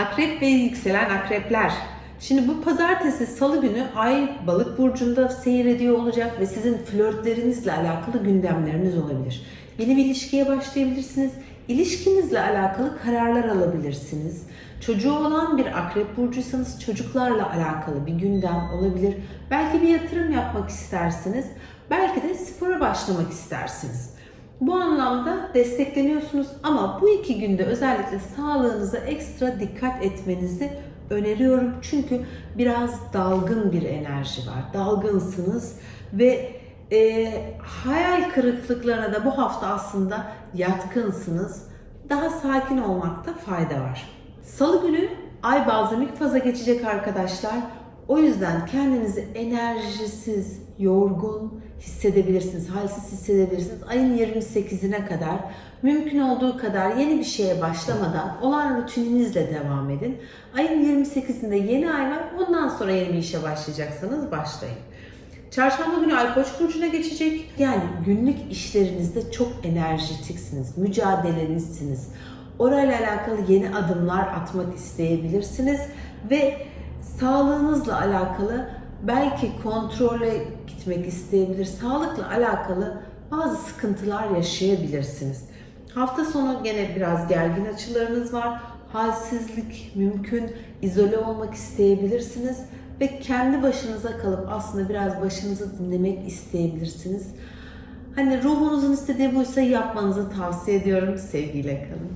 Akrep ve yükselen akrepler. Şimdi bu pazartesi salı günü ay balık burcunda seyrediyor olacak ve sizin flörtlerinizle alakalı gündemleriniz olabilir. Yeni bir ilişkiye başlayabilirsiniz. İlişkinizle alakalı kararlar alabilirsiniz. Çocuğu olan bir akrep burcuysanız çocuklarla alakalı bir gündem olabilir. Belki bir yatırım yapmak istersiniz. Belki de spora başlamak istersiniz. Bu anlamda destekleniyorsunuz ama bu iki günde özellikle sağlığınıza ekstra dikkat etmenizi öneriyorum. Çünkü biraz dalgın bir enerji var. Dalgınsınız ve e, hayal kırıklıklarına da bu hafta aslında yatkınsınız. Daha sakin olmakta fayda var. Salı günü ay balzamik faza geçecek arkadaşlar. O yüzden kendinizi enerjisiz, yorgun hissedebilirsiniz, halsiz hissedebilirsiniz. Ayın 28'ine kadar mümkün olduğu kadar yeni bir şeye başlamadan olan rutininizle devam edin. Ayın 28'inde yeni ay var. Ondan sonra yeni bir işe başlayacaksanız başlayın. Çarşamba günü Ay Koç burcuna geçecek. Yani günlük işlerinizde çok enerjitiksiniz, mücadelenizsiniz. Orayla alakalı yeni adımlar atmak isteyebilirsiniz ve sağlığınızla alakalı belki kontrole gitmek isteyebilir. Sağlıkla alakalı bazı sıkıntılar yaşayabilirsiniz. Hafta sonu gene biraz gergin açılarınız var. Halsizlik mümkün. izole olmak isteyebilirsiniz ve kendi başınıza kalıp aslında biraz başınızı dinlemek isteyebilirsiniz. Hani ruhunuzun istediği buysa yapmanızı tavsiye ediyorum. Sevgiyle kalın.